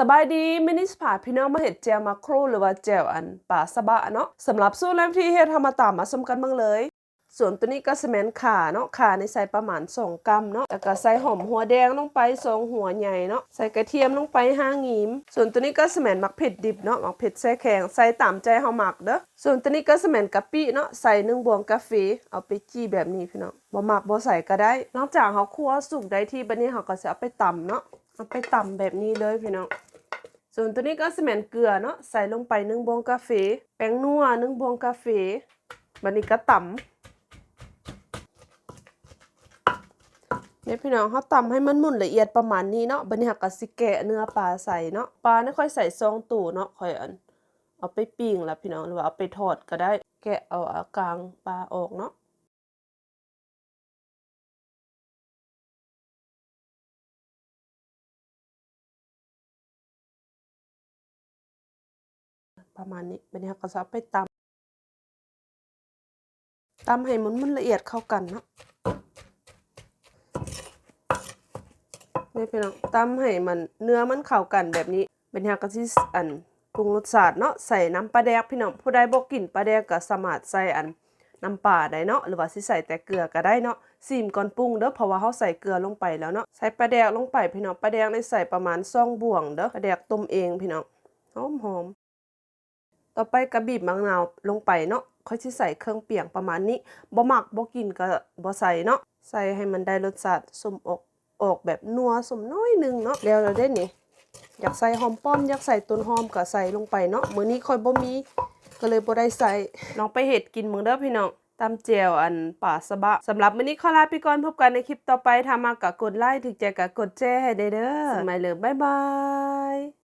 สบายดีมินิสผาพี่น้องมาเห็ดแจวมาโครหรือว่าแจวอันป่าสะบะเนาะสำหรับสู้แล้วที่เฮ็ดทำมาตามมาสมกันบ้างเลย ส่วนตัวนี้ก็สแมนขาเนาะขาในใส่ประมาณ2กรัมเนาะแล้วก็ใส่หอมหัวแดงลงไปสองหัวใหญ่เนาะใส่กระเทียมลงไปห้างิมส่วนตัวนี้ก็สแมนมักเผ็ดดิบเนาะมักเผ็ดแซ่แข็งใส่ตามใจเฮามักเด้อส่วนตัวนี้ก็สแมนกะปิเนาะใส่หนึ่งบวงกาแฟเอาไปจี้แบบนี้พี่น้องบ่มักบ่ใส่ก็ได้นอกจากเฮาคั่วสุกได้ที่บัดนี้เฮาก็จะเอาไปตำเนาะเอาไปตำแบบนี้เลยพี่น้อง ส่วนตัวนี้ก็สมนเกลือเนาะใส่ลงไปหนึ่งบวงกาแฟแป้งนัวหนึ่งบวงกาแฟบันนี้ก็ตำเนี่ยพี่น้องเขาตำให้มันมุนละเอียดประมาณนี้เนาะบันนี้หักกะสิแกะเนื้อปลาใส่เนาะปลาไม่ค่อยใส่ซองตู่เนาะค่อยอันเอาไปปิ้งละพี่น้องหรือว่าเอาไปทอดก็ได้แกะเอาอากลางปลาออกเนาะ ประมาณนี้บันนี้เราก็จะเอาไปตำตำให้มันมันละเอียดเข้ากันเนาะนี่พี่น้องตำให้มันเนื้อมันเข้ากันแบบนี้บันนี้เราก็สิอันปรุงรสชาติเนาะใส่น้ำปลาแดกพี่น้องผู้ใดบ่กินปลาแดกก็สามารถใส่อันน้ำปลาได้เนาะหรือว่าสิใส่แต่เกลือก็ได้เนาะซีมก่อนปรุงเด้อเพราะว่าเราใส่เกลือลงไปแล้วเนาะใส่ปลาแดกลงไปพี่น้องปลาแดกได้ใส่ประมาณ2บ่วงเด้อปลาแดกต้มเองพี่น้องหอมๆ ต่อไปกระบีบมะนาวลงไปเนาะค่อยสิใส่เครื่องเปียงประมาณนี้บ่มักบ่กินก็บ่ใส่เนาะใส่ให้มันได้รสชาติสมอกออกแบบนัวสมน้อยหนึงเนาะแล้วเราได้นี่อยากใส่หอมป้อมอยากใส่ต้นหอมก็ใส่ลงไปเนาะมื้อนี้ค่อยบ่มีก็เลยบ่ได้ใส่น้องไปเฮ็ดกินมื้อเด้อพี่น้องตำแจวอันป่าสะบะสำหรับมื้อนี้ขอลาไปก่อนพบกันในคลิปต่อไปถ้ามาก็กดไลค์ถึงใจก็กดแชร์ให้ได้เด้อสมัยเลยบ๊ายบาย